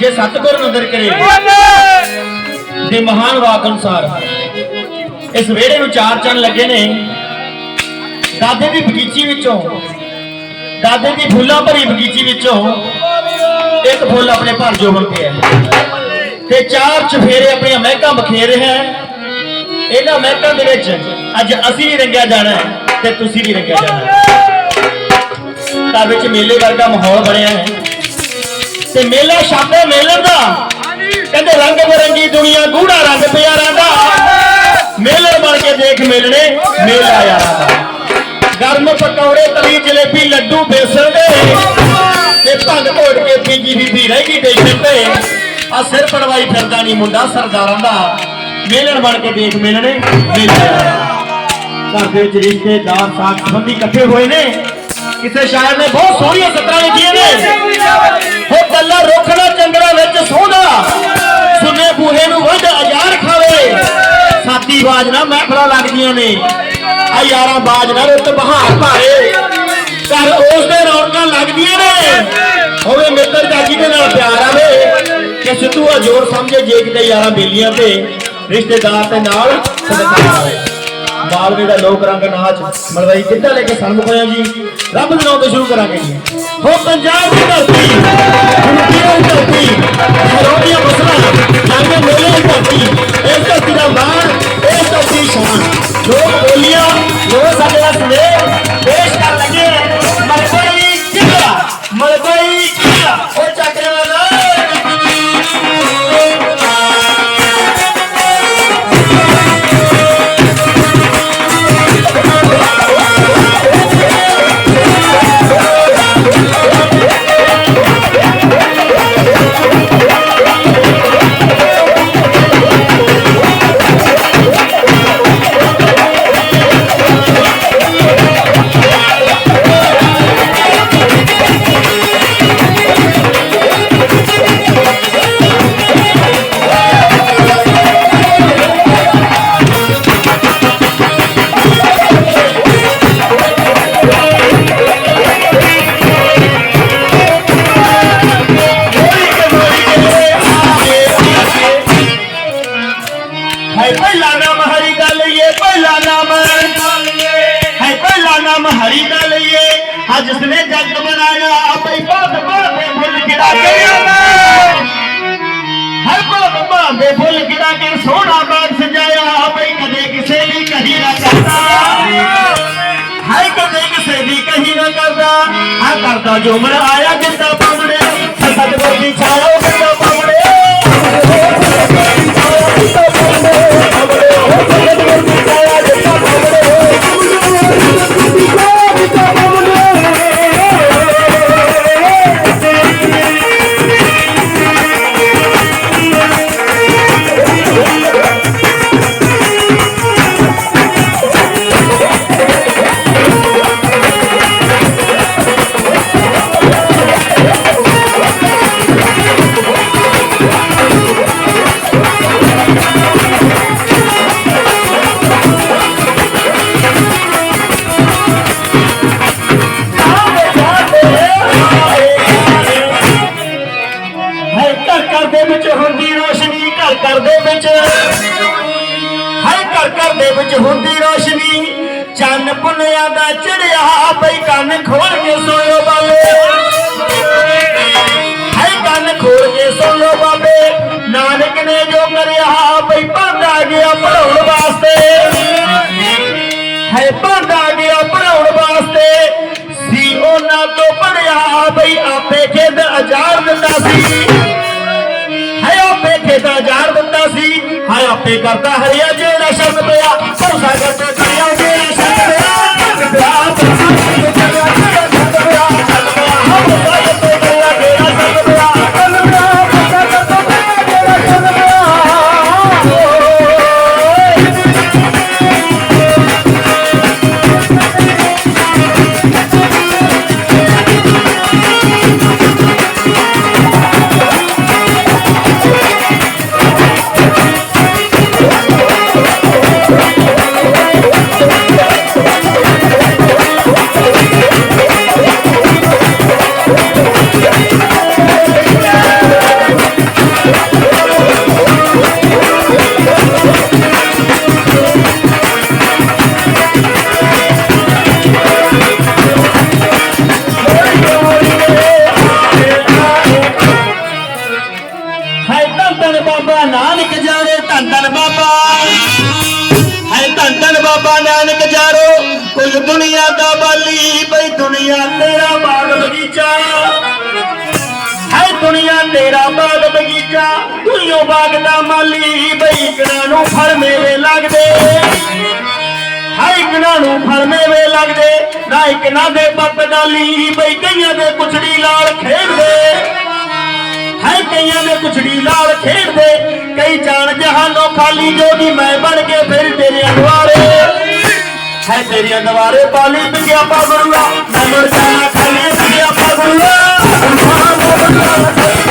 ਜੇ ਸਤਿਗੁਰ ਨਦਰ ਕਰੇ। ਦੇ ਮਹਾਨ ਵਾਕ ਅਨੁਸਾਰ ਇਸ ਵਿਹੜੇ ਨੂੰ ਚਾਰ ਚੰਨ ਲੱਗੇ ਨੇ। ਦਾਦੇ ਦੀ ਬਗੀਚੀ ਵਿੱਚੋਂ ਦਾਦੇ ਦੀ ਫੁੱਲਾਂ ਭਰੀ ਬਗੀਚੀ ਵਿੱਚੋਂ ਇੱਕ ਫੁੱਲ ਆਪਣੇ ਭਰ ਜੋਬਨ ਤੇ ਹੈ ਤੇ ਚਾਰ ਚਫੇਰੇ ਆਪਣੀਆਂ ਮਹਿਕਾਂ ਬਖੇਰ ਰਿਹਾ ਹੈ। ਇਹਨਾਂ ਮਹਿਕਾਂ ਦੇ ਵਿੱਚ ਅੱਜ ਅਸੀਂ ਵੀ ਰੰਗਿਆ ਜਾਣਾ ਤੇ ਤੁਸੀਂ ਵੀ ਰੰਗਿਆ ਜਾਣਾ ਤਾਂ ਵਿੱਚ ਮੇਲੇ ਵਰਗਾ ਮਾਹੌਲ ਬਣਿਆ ਹੈ। ਤੇ ਮੇਲਾ ਸ਼ਾਬੇ ਮੇਲਣ ਦਾ। ਕਹਿੰਦੇ ਰੰਗ ਬਰੰਗੀ ਦੁਨੀਆ, ਗੂੜਾ ਰੰਗ ਪਿਆਰਾਂ ਦਾ ਮੇਲੇ ਬਣ ਕੇ ਦੇਖ ਮੇਲਣੇ, ਮੇਲਾ ਯਾਰਾਂ ਗਰਮ ਪਕੌੜੇ, ਤਲੀ ਜਲੇਬੀ, ਲੱਡੂ, ਬੇਸਣ ਦੇ। ਤੇ ਭੰਗ ਘੋੜ ਕੇ ਪੀਂਦੀ ਬੀਬੀ ਰਹਿ ਗਈ ਟੇਸ਼ਨ ਤੇ। ਆ ਸਿਰ ਪੜਵਾਈ ਫਿਰਦਾ ਨਹੀਂ ਮੁੰਡਾ, ਸਰਦਾਰਾਂ ਦਾ। ਮੇਲਣ ਬਣ ਕੇ ਦੇਖ ਮੇਲਣੇ, ਮੇਲਾ ਯਾਰਾਂ ਘਰ ਦੇ ਵਿੱਚ ਰਿਸ਼ਤੇਦਾਰ, ਸਾਥ ਸੰਬੰਧੀ ਇਕੱਠੇ ਹੋਏ ਨੇ। ਕਿਸੇ ਸ਼ਾਇਰ ਨੇ ਬਹੁਤ ਸੋਹਣੀਆਂ ਸਤਰਾਂ ਲਿਖੀਆਂ ਨੇ। ਹੋ ਕੱਲਾ ਰੋਖਣਾ ਚੰਗੜਾ ਵਿੱਚ ਸੋਹਣਾ ਸੁਨੇ ਬੂਹੇ ਨੂੰ ਵੱਢ ਅਜਾਰ ਖਾਵੇ। ਸਾਤੀ ਬਾਜ ਨਾ ਮਹਿਫਲਾਂ ਲੱਗਦੀਆਂ ਨੇ। ਆ ਯਾਰਾਂ ਬਾਜ ਨਾ ਰੁੱਤ ਬਹਾਰ ਭਾਰੇ। ਘਰ ਉਸ ਦੇ ਰੌਣਕਾਂ ਲੱਗਦੀਆਂ ਨੇ। ਹੋਵੇ ਮਿੱਤਰ ਜਾਗੀ ਦੇ ਨਾਲ ਪਿਆਰ ਆਵੇ। ਕਿ ਸਿੱਧੂ ਆ ਜੋਰ ਸਮਝੇ ਜੇ ਕਿਤੇ ਯਾਰਾਂ ਬੇਲੀਆਂ ਤੇ ਰਿਸ਼ਤੇਦਾਰ ਤੇ ਨਾਲ ਸਦਕਾ ਆਵੇ। ਮਾਲਵੇ ਦਾ ਲੋਕ ਰੰਗ ਨਾਚ, ਮਲਵਈ ਕਿੱਦਾਂ ਲੈ ਕੇ ਸਨਮੁਖ ਹੋਇਆ ਜੀ। ਰੱਬ ਦੇ ਨਾਮ ਤੋਂ ਸ਼ੁਰੂ ਕਰਾਂਗੇ ਜੀ। ਹੋ ਪੰਜਾਬ ਦੀ ਧਰਤੀ ਗੁਰਪੀਰਾਂ ਦੀ ਧਰਤੀ ਸਰੋੜੀਆਂ ਬਸਣਾ ਜਾਂਗੇ ਮੇਲੇ ਦੀ ਧਰਤੀ, ਇਸ ਧਰਤੀ ਦਾ ਮਾਣ, ਇਸ ਧਰਤੀ ਦੀ ਸ਼ਾਨ। ਲੋਕ ਬੋਲੀਆਂ, ਲੋਕ ਸਾਡੇ ਦਾ ਸਨੇਹ ਪੇਸ਼ ਕਰ ਲੱਗੇ ਹਰ ਬਹੁਤ ਦੇ ਫੁੱਲ ਗਿਰਾ ਕੇ ਸੋਹਣਾ ਬਾਗ ਸਜਾਇਆ ਬਈ ਕਦੇ ਕਿਸੇ ਦੀ ਕਹੀ ਨਾ ਕਰਦਾ ਹਰ ਕਦੇ ਕਿਸੇ ਦੀ ਕਹੀ ਨਾ ਕਰਦਾ ਆ ਕਰਦਾ ਜੋ ਮਰ ਆਇਆ ਜਿੰਦਾ ਪਾਵੜੇ ਸਤਗੁਰ ਦੀ ਛਾਇਆ ਜਿੰਦਾ ਪਾਵੜੇ ਹੈ ਸੀ ਹੈ ਆਪੇ ਖੇਦ ਅਜਾਰ ਦਿੰਦਾ ਸੀ ਹੈ ਆਪੇ ਕਰਦਾ ਹਰਿਆ ਜਿਹੜਾ ਸ਼ਬਦ ਪਿਆ ਭਰੋਸਾ ਕਰਦੇ ਕਰਿਆ ਜਿਹੜਾ ਸ਼ਬਦ ਪਿਆ ਪਿਆ ਤੇਰਾ ਬਾਗ ਬਗੀਚਾ, ਦੁਨੀਓ ਬਾਗ ਦਾ ਮਾਲੀ ਬਈ ਨੂੰ ਫਲ ਮੇਵੇ ਲੱਗਦੇ? ਹਰ ਇੱਕ ਨੂੰ ਫਲ ਮੇਵੇ ਲੱਗਦੇ? ਨਾ ਇੱਕ ਨਾ ਦੇ ਪੱਤ ਡਾਲੀ ਬਈ ਕਈਆਂ ਦੇ ਕੁਛੜੀ ਲਾਲ ਖੇਡਦੇ। ਹੈ ਕਈਆਂ ਦੇ ਕੁਛੜੀ ਲਾਲ ਖੇਡਦੇ। ਕਈ ਜਾਣ ਜਹਾਨੋਂ ਖਾਲੀ ਜੋਗੀ ਮੈਂ ਬਣ ਕੇ ਫਿਰ ਤੇਰੇ ਅਨਵਾਰੇ ਹੈ ਤੇਰੀਆਂ ਅਨਵਾਰੇ ਪਾਲੀ ਪਿਆ ਪਾਗਲੂਆ। ਮੈਂ ਮੁੜ ਜਾਣਾ ਖਾਲੀ ਪਿਆ ਪਾਗਲੂਆ। ਹਾਂ ਮੁੜ ਜਾਣਾ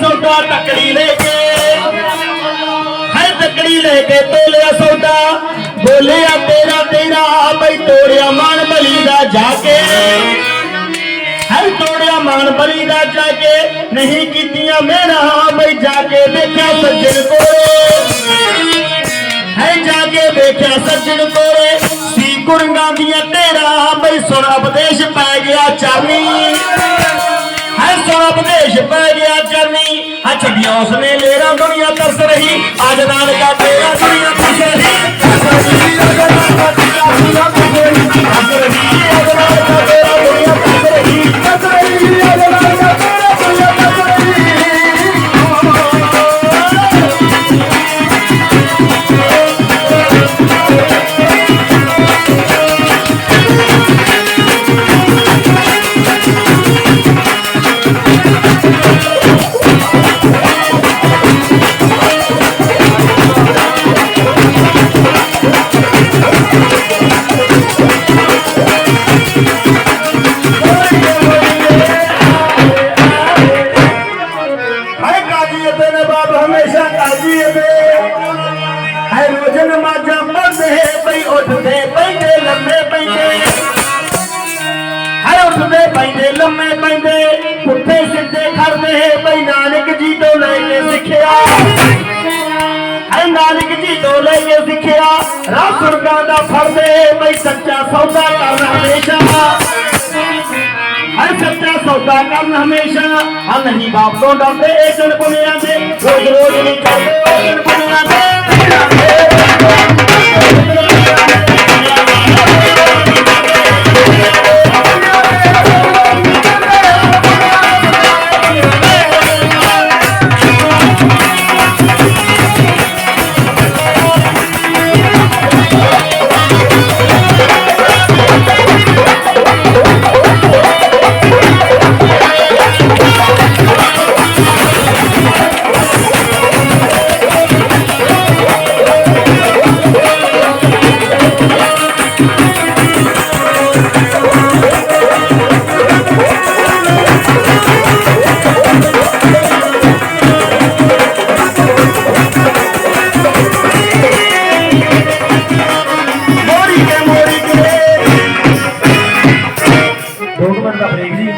ਸੌਦਾ ਤਕੜੀ ਲੈ ਕੇ। ਹੈ ਤਕੜੀ ਲੈ ਕੇ ਤੋਲਿਆ ਸੌਦਾ। ਬੋਲਿਆ, ਤੇਰਾ ਤੇਰਾ ਬਈ ਤੋੜਿਆ ਮਨ ਬਲੀ ਦਾ ਜਾ ਕੇ ਹੈ ਤੋੜਿਆ ਮਾਨ ਬਲੀ ਦਾ ਜਾ ਕੇ ਨਹੀਂ ਕੀਤੀਆਂ ਮੇਰਾ ਬਈ ਜਾ ਕੇ ਦੇਖਿਆ ਸੱਜਣ ਕੋਲੇ। ਹੈ ਜਾ ਕੇ ਦੇਖਿਆ ਸੱਜਣ ਕੋਲੇ। ਸੀ ਗੁਰੰਗਾਂ ਦੀਆਂ ਤੇਰਾ ਬਈ ਸੁਣ ਉਪਦੇਸ਼ ਪੈ ਗਿਆ ਚਾਨੀ ਹੈ ਸੁਣ ਉਪਦੇਸ਼ ਪੈ ਗਿਆ ਚਾਨੀ ਆ ਛੱਡੀਆਂ ਉਸਨੇ ਲੇਰਾ ਦੁਨੀਆ ਤਰਸ ਰਹੀ। ਅੱਜ ਨਾਨਕਾ ਤੇਰਾ ਦੁਨੀਆ ਤਰਸ ਰਹੀ। ਤਰਸ ਰਹੀ ਅੱਜ ਨਾਨਕਾ ਤੇਰਾ ਦੁਨੀਆ ਤਰਸ ਰਹੀ ਤਰਸ ਰਹੀ ਪੈਂਦੇ ਸਿੱਖਿਆ ਰਾਹ ਦਾ ਫੜਦੇ ਬਈ ਸੱਚਾ ਸੌਦਾ ਕਰਨਾ ਹਮੇਸ਼ਾ। ਹਰ ਸੱਚਾ ਸੌਦਾ ਕਰਨ ਹਮੇਸ਼ਾ। ਹਾਂ, ਨਹੀਂ ਬਾਪ ਤੋਂ ਡਰਦੇ, ਇਹ ਜਨ ਬੁਨਿਆਂ ਦੇ ਰੋਜ਼ ਰੋਜ਼ ਨਹੀਂ ਕਰਦੇ, ਉਹ ਜਨ ਬੁਨਿਆਂ ਦੇ